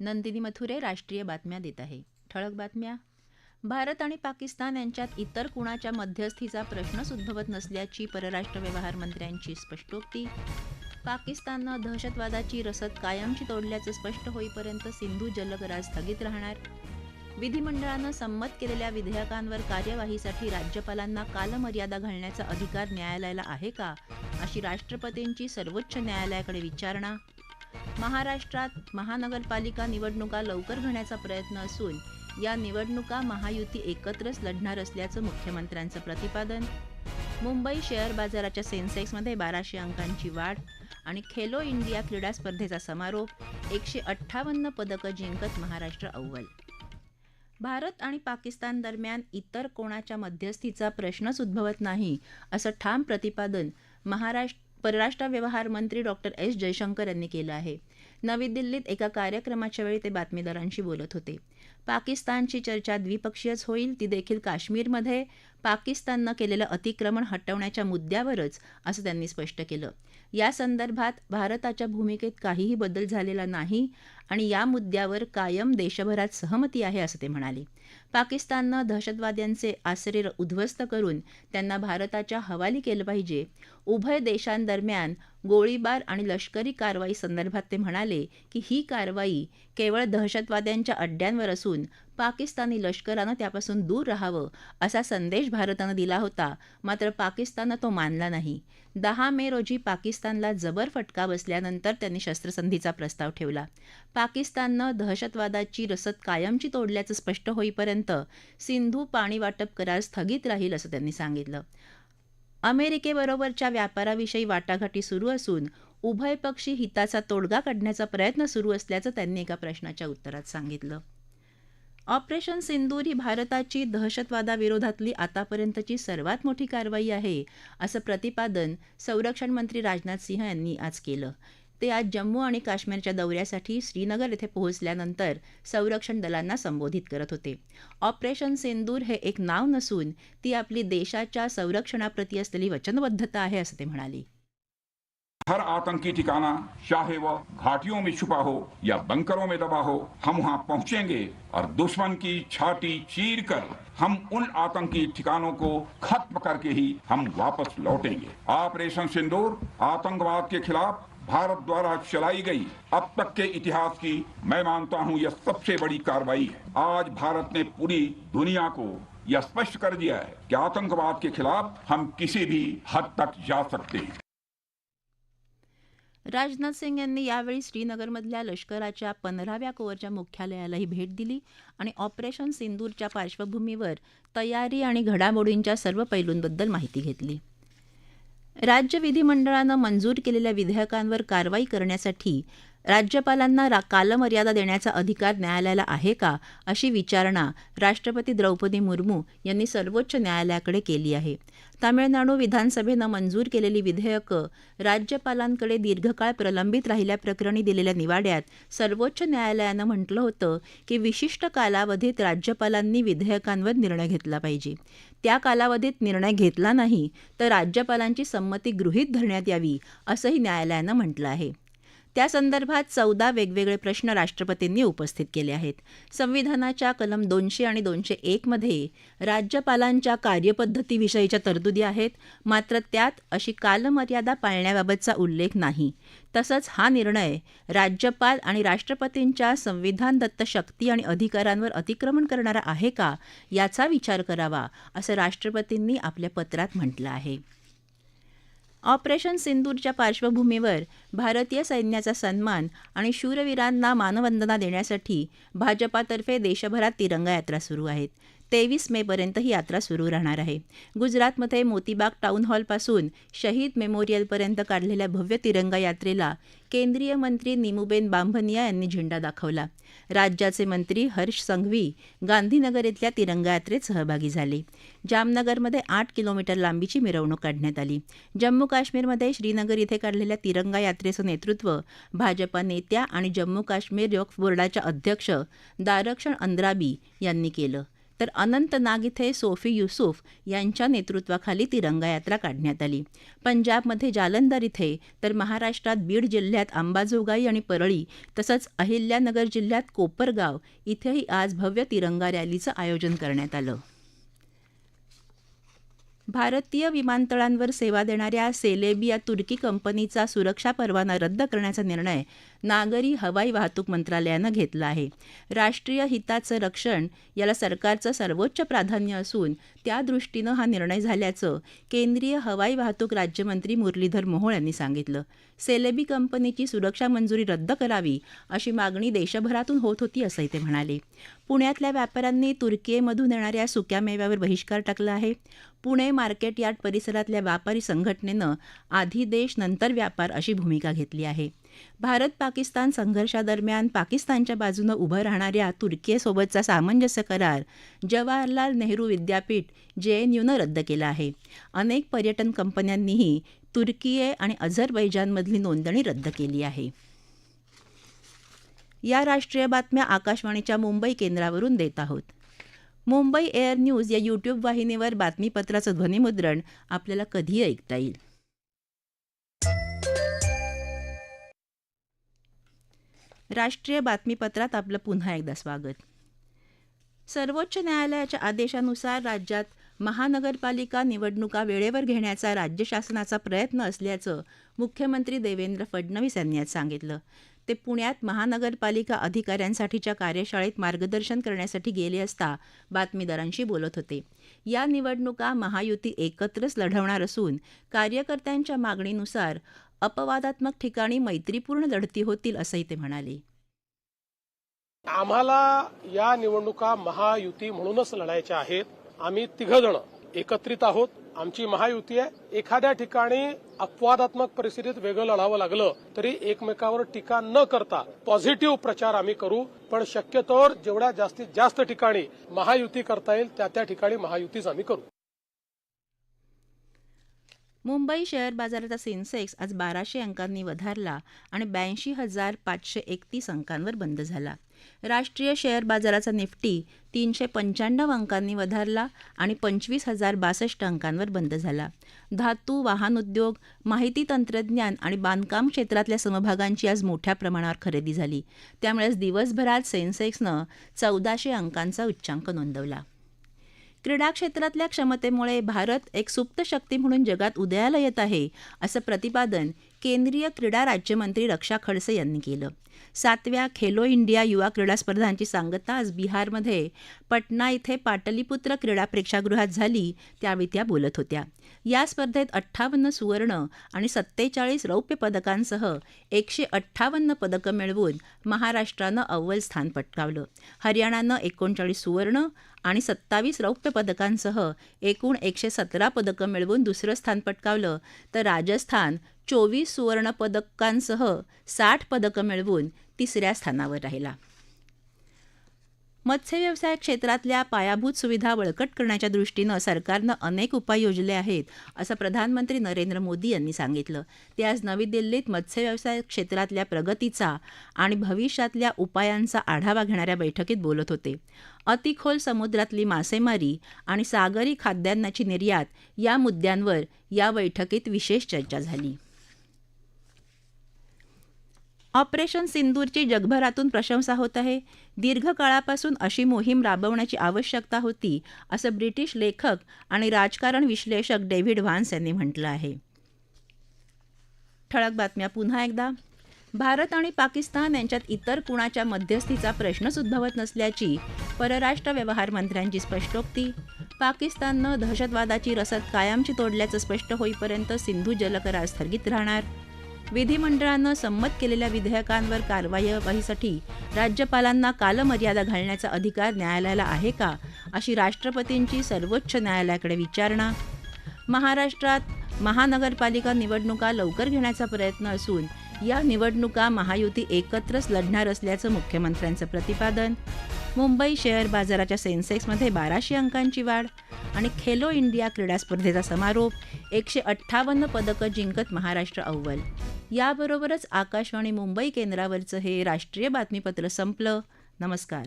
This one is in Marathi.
नंदिनी मथुरे राष्ट्रीय बातम्या देत आहे. ठळक बातम्या. भारत आणि पाकिस्तान यांच्यात इतर कुणाच्या मध्यस्थीचा प्रश्नच उद्भवत नसल्याची परराष्ट्र व्यवहार मंत्र्यांची स्पष्टोक्ती. पाकिस्ताननं दहशतवादाची रसद कायमची तोडल्याचं स्पष्ट होईपर्यंत सिंधू जलकरार स्थगित राहणार. विधिमंडळानं संमत केलेल्या विधेयकांवर कार्यवाहीसाठी राज्यपालांना कालमर्यादा घालण्याचा अधिकार न्यायालयाला आहे का? अशी राष्ट्रपतींची सर्वोच्च न्यायालयाकडे विचारणा. महाराष्ट्रात महानगरपालिका निवडणुका लवकर घेण्याचा प्रयत्न असून या निवडणुका महायुती एकत्रच लढणार असल्याचं मुख्यमंत्र्यांचं प्रतिपादन. मुंबई शेअर बाजाराच्या सेन्सेक्समध्ये बाराशे अंकांची वाढ आणि खेलो इंडिया क्रीडा स्पर्धेचा समारोप एकशे अठ्ठावन्न पदकं जिंकत महाराष्ट्र अव्वल. भारत आणि पाकिस्तान दरम्यान इतर कोणाच्या मध्यस्थीचा प्रश्नच उद्भवत नाही असं ठाम प्रतिपादन महाराष्ट्र परराष्ट्र व्यवहार मंत्री डॉक्टर एस. जयशंकर यांनी केलं आहे. नवी दिल्लीत एका कार्यक्रमाच्या वेळी ते बातमीदारांशी बोलत होते. पाकिस्तानची चर्चा द्विपक्षीयच होईल ती देखील काश्मीरमध्ये. पाकिस्ताननं केलेलं अतिक्रमण हटवण्याच्या मुद्द्यावरच असं त्यांनी स्पष्ट केलं. या संदर्भात भारताच्या भूमिकेत काहीही बदल झालेला नाही आणि या मुद्द्यावर कायम देशभरात सहमती आहे असं ते म्हणाले. पाकिस्ताननं दहशतवाद्यांचे आसरे उद्ध्वस्त करून त्यांना भारताच्या हवाली केलं पाहिजे. उभय देशांदरम्यान गोळीबार आणि लष्करी कारवाई संदर्भात ते म्हणाले की ही कारवाई केवळ दहशतवाद्यांच्या अड्ड्यांवर असून पाकिस्तानी लष्करानं त्यापासून दूर राहावं असा संदेश भारतानं दिला होता. मात्र पाकिस्ताननं तो मानला नाही. दहा मे रोजी पाकिस्तानला जबर फटका बसल्यानंतर त्यांनी शस्त्रसंधीचा प्रस्ताव ठेवला. पाकिस्ताननं दहशतवादाची रसद कायमची तोडल्याचं स्पष्ट होईपर्यंत सिंधू पाणी वाटप करार स्थगित राहील असं त्यांनी सांगितलं. अमेरिकेबरोबरच्या व्यापाराविषयी वाटाघाटी सुरू असून उभयपक्षी हिताचा तोडगा काढण्याचा प्रयत्न सुरू असल्याचं त्यांनी एका प्रश्नाच्या उत्तरात सांगितलं. ऑपरेशन सिंदूर ही भारताची दहशतवादाविरोधातली आतापर्यंतची सर्वात मोठी कारवाई आहे असं प्रतिपादन संरक्षण मंत्री राजनाथ सिंह यांनी आज केलं. ते आज जम्मू आणि काश्मीरच्या दौऱ्यासाठी श्रीनगर येथे पोहोचल्यानंतर संरक्षण दलांना संबोधित करत होते. ऑपरेशन सिंदूर हे एक नाव नसून ती आपली देशाच्या संरक्षणाप्रती असलेली वचनबद्धता आहे असं ते म्हणाले. हर आतंकी ठिकाना चाहे वह घाटियों में छुपा हो या बंकरों में दबा हो, हम वहाँ पहुँचेंगे और दुश्मन की छाती चीर कर हम उन आतंकी ठिकानों को खत्म करके ही हम वापस लौटेंगे। ऑपरेशन सिंदूर, आतंकवाद के खिलाफ भारत द्वारा चलाई गई अब तक के इतिहास की मैं मानता हूँ यह सबसे बड़ी कार्रवाई है। आज भारत ने पूरी दुनिया को यह स्पष्ट कर दिया है कि आतंकवाद के खिलाफ हम किसी भी हद तक जा सकते हैं। राजनाथ सिंग यांनी यावेळी श्रीनगरमधल्या लष्कराच्या पंधराव्या कोअरच्या मुख्यालयालाही भेट दिली आणि ऑपरेशन सिंदूरच्या पार्श्वभूमीवर तयारी आणि घडामोडींच्या सर्व पैलूंबद्दल माहिती घेतली. राज्य विधिमंडळानं मंजूर केलेल्या विधेयकांवर कारवाई करण्यासाठी राज्यपालांना रा कालमर्यादा देण्याचा अधिकार न्यायालयाला आहे का अशी विचारणा राष्ट्रपती द्रौपदी मुर्मू यांनी सर्वोच्च न्यायालयाकडे केली आहे. तामिळनाडू विधानसभेनं मंजूर केलेली विधेयकं राज्यपालांकडे दीर्घकाळ प्रलंबित राहिल्याप्रकरणी दिलेल्या निवाड्यात सर्वोच्च न्यायालयानं म्हटलं होतं की विशिष्ट कालावधीत राज्यपालांनी विधेयकांवर निर्णय घेतला पाहिजे. त्या कालावधीत निर्णय घेतला नाही तर राज्यपालांची संमती गृहीत धरण्यात यावी असंही न्यायालयानं म्हटलं आहे. त्या संदर्भात चौदा वेगवेगळे प्रश्न राष्ट्रपतींनी उपस्थित केले आहेत. संविधानाच्या कलम दोनशे आणि दोनशे एकमध्ये राज्यपालांच्या कार्यपद्धतीविषयीच्या तरतुदी आहेत मात्र त्यात अशी कालमर्यादा पाळण्याबाबतचा उल्लेख नाही. तसंच हा निर्णय राज्यपाल आणि राष्ट्रपतींच्या संविधानदत्त शक्ती आणि अधिकारांवर अतिक्रमण करणारा आहे का याचा विचार करावा असं राष्ट्रपतींनी आपल्या पत्रात म्हटलं आहे. ऑपरेशन सिंदूरच्या पार्श्वभूमीवर भारतीय सैन्याचा सन्मान आणि शूरवीरांना मानवंदना देण्यासाठी भाजपातर्फे देशभरात तिरंगा यात्रा सुरू आहेत. तेवीस मेपर्यंत ही यात्रा सुरू राहणार आहे. गुजरातमध्ये मोतीबाग टाऊन हॉलपासून शहीद मेमोरियलपर्यंत काढलेल्या भव्य तिरंगा यात्रेला केंद्रीय मंत्री निमुबेन बांभनिया यांनी झेंडा दाखवला. राज्याचे मंत्री हर्ष संघवी गांधीनगर इथल्या तिरंगा यात्रेत सहभागी झाले. जामनगरमध्ये आठ किलोमीटर लांबीची मिरवणूक काढण्यात आली. जम्मू काश्मीरमध्ये श्रीनगर इथे काढलेल्या तिरंगा यात्रेचं नेतृत्व भाजपा नेत्या आणि जम्मू काश्मीर वक्फ बोर्डाच्या अध्यक्ष दारक्षण अंद्राबी यांनी केलं. तर अनंतनाग इथे सोफी युसुफ यांच्या नेतृत्वाखाली तिरंगा यात्रा काढण्यात आली. पंजाबमध्ये जालंधर इथे तर महाराष्ट्रात बीड जिल्ह्यात अंबाजोगाई आणि परळी तसंच अहिल्यानगर जिल्ह्यात कोपरगाव इथेही आज भव्य तिरंगा रॅलीचं आयोजन करण्यात आलं. भारतीय विमानतळांवर सेवा देणाऱ्या सेलेबी या तुर्की कंपनीचा सुरक्षा परवाना रद्द करण्याचा निर्णय नागरी हवाई वाहतूक मंत्रालयानं घेतला आहे. राष्ट्रीय हिताचं रक्षण याला सरकारचं सर्वोच्च प्राधान्य असून त्या दृष्टीनं हा निर्णय झाल्याचं केंद्रीय हवाई वाहतूक राज्यमंत्री मुरलीधर मोहोळ यांनी सांगितलं. सेलेबी कंपनीची सुरक्षा मंजुरी रद्द करावी अशी मागणी देशभरातून होत होती असंही ते म्हणाले. पुण्यातल्या व्यापाऱ्यांनी तुर्कीमधून येणाऱ्या सुक्या मेव्यावर बहिष्कार टाकला आहे. पुणे मार्केट यार्ड परिसरातल्या व्यापारी संघटनेनं आधी देश नंतर व्यापार अशी भूमिका घेतली आहे. भारत पाकिस्तान संघर्षादरम्यान पाकिस्तानच्या बाजूनं उभं राहणाऱ्या तुर्कीसोबतचा सामंजस्य करार जवाहरलाल नेहरू विद्यापीठ जेएनयूनं रद्द केला आहे. अनेक पर्यटन कंपन्यांनीही तुर्कीये आणि अझरबैजानमधली नोंदणी रद्द केली आहे. या राष्ट्रीय बातम्या आकाशवाणीच्या मुंबई केंद्रावरून देत आहोत. मुंबई एअर न्यूज या यूट्यूब वाहिनीवर बातमीपत्राचं ध्वनिमुद्रण आपल्याला कधीही ऐकता येईल. राष्ट्रीय बातमीपत्रात आपलं पुन्हा एकदा स्वागत. सर्वोच्च न्यायालयाच्या आदेशानुसार राज्यात महानगरपालिका निवडणुका वेळेवर घेण्याचा राज्य शासनाचा प्रयत्न असल्याचं मुख्यमंत्री देवेंद्र फडणवीस यांनी आज सांगितलं. ते पुण्यात महानगरपालिका अधिकाऱ्यांसाठीच्या कार्यशाळेत मार्गदर्शन करण्यासाठी गेले असता बातमीदारांशी बोलत होते. या निवडणुका महायुती एकत्रच लढवणार असून कार्यकर्त्यांच्या मागणीनुसार अपवादात्मक ठिकाणी मैत्रीपूर्ण लढती होतील असंही ते म्हणाले. आम्हाला या निवडणुका महायुती म्हणूनच लढायच्या आहेत. आम्ही तिघजण एकत्रित आहोत. आमची महायुती आहे. एखाद्या ठिकाणी अपवादात्मक परिस्थितीत वेगळं लढावं लागलं तरी एकमेकावर टीका न करता पॉझिटिव्ह प्रचार आम्ही करू. पण शक्यतोवर जेवढ्या जास्तीत जास्त ठिकाणी महायुती करता येईल त्या त्या ठिकाणी महायुतीच आम्ही करू. मुंबई शेअर बाजाराचा सेन्सेक्स आज बाराशे अंकांनी वधारला आणि ब्याऐंशी हजार पाचशे एकतीस अंकांवर बंद झाला. राष्ट्रीय शेअर बाजाराचा निफ्टी तीनशे पंच्याण्णव अंकांनी वधारला आणि पंचवीस हजार बासष्ट अंकांवर बंद झाला. धातू वाहन उद्योग माहिती तंत्रज्ञान आणि बांधकाम क्षेत्रातल्या समभागांची आज मोठ्या प्रमाणावर खरेदी झाली. त्यामुळेच दिवसभरात सेन्सेक्सनं चौदाशे अंकांचा उच्चांक नोंदवला. क्रीडा क्षेत्रातल्या क्षमतेमुळे भारत एक सुप्त शक्ती म्हणून जगात उदयाला येत आहे असं प्रतिपादन केंद्रीय क्रीडा राज्यमंत्री रक्षा खडसे यांनी केलं. सातव्या खेलो इंडिया युवा क्रीडा स्पर्धांची सांगता आज बिहारमध्ये पटना इथे पाटलीपुत्र क्रीडा प्रेक्षागृहात झाली त्यावेळी त्या बोलत होत्या. या स्पर्धेत अठ्ठावन्न सुवर्ण आणि सत्तेचाळीस रौप्य पदकांसह एकशे अठ्ठावन्न पदकं मिळवून महाराष्ट्रानं अव्वल स्थान पटकावलं. हरियाणानं एकोणचाळीस सुवर्ण आणि सत्तावीस रौप्य पदकांसह एकूण एकशे सतरा पदकं मिळवून दुसरं स्थान पटकावलं. तर राजस्थान चोवीस सुवर्ण पदकांसह साठ पदकं मिळवून तिसऱ्या स्थानावर राहिला. मत्स्यव्यवसाय क्षेत्रातल्या पायाभूत सुविधा बळकट करण्याच्या दृष्टीनं सरकारनं अनेक उपाय योजले आहेत असं प्रधानमंत्री नरेंद्र मोदी यांनी सांगितलं. ते आज नवी दिल्लीत मत्स्यव्यवसाय क्षेत्रातल्या प्रगतीचा आणि भविष्यातल्या उपायांचा आढावा घेणाऱ्या बैठकीत बोलत होते. अतिखोल समुद्रातली मासेमारी आणि सागरी खाद्यान्नाची निर्यात या मुद्द्यांवर या बैठकीत विशेष चर्चा झाली. ऑपरेशन सिंदूरची जगभरातून प्रशंसा होत आहे. दीर्घकाळापासून अशी मोहीम राबवण्याची आवश्यकता होती असं ब्रिटिश लेखक आणि राजकारण विश्लेषक डेव्हिड व्हान्स यांनी म्हटलं आहे. ठळक बातम्या पुन्हा एकदा. भारत आणि पाकिस्तान यांच्यात इतर कुणाच्या मध्यस्थीचा प्रश्नच उद्भवत नसल्याची परराष्ट्र व्यवहार मंत्र्यांची स्पष्टोक्ती. पाकिस्ताननं दहशतवादाची रसद कायमची तोडल्याचं स्पष्ट होईपर्यंत सिंधू जलकरार स्थगित राहणार. विधिमंडळानं संमत केलेल्या विधेयकांवर कारवाईसाठी राज्यपालांना कालमर्यादा घालण्याचा अधिकार न्यायालयाला आहे का अशी राष्ट्रपतींची सर्वोच्च न्यायालयाकडे विचारणा? महाराष्ट्रात महानगरपालिका निवडणुका लवकर घेण्याचा प्रयत्न असून या निवडणुका महायुती एकत्रच लढणार असल्याचं मुख्यमंत्र्यांचं प्रतिपादन. मुंबई शेअर बाजाराच्या सेन्सेक्समध्ये बाराशे अंकांची वाढ आणि खेलो इंडिया क्रीडा स्पर्धेचा समारोप एकशे अठ्ठावन्न पदकं जिंकत महाराष्ट्र अव्वल. याबरोबरच आकाशवाणी मुंबई केंद्रावरचं हे राष्ट्रीय बातमीपत्र संपलं. नमस्कार.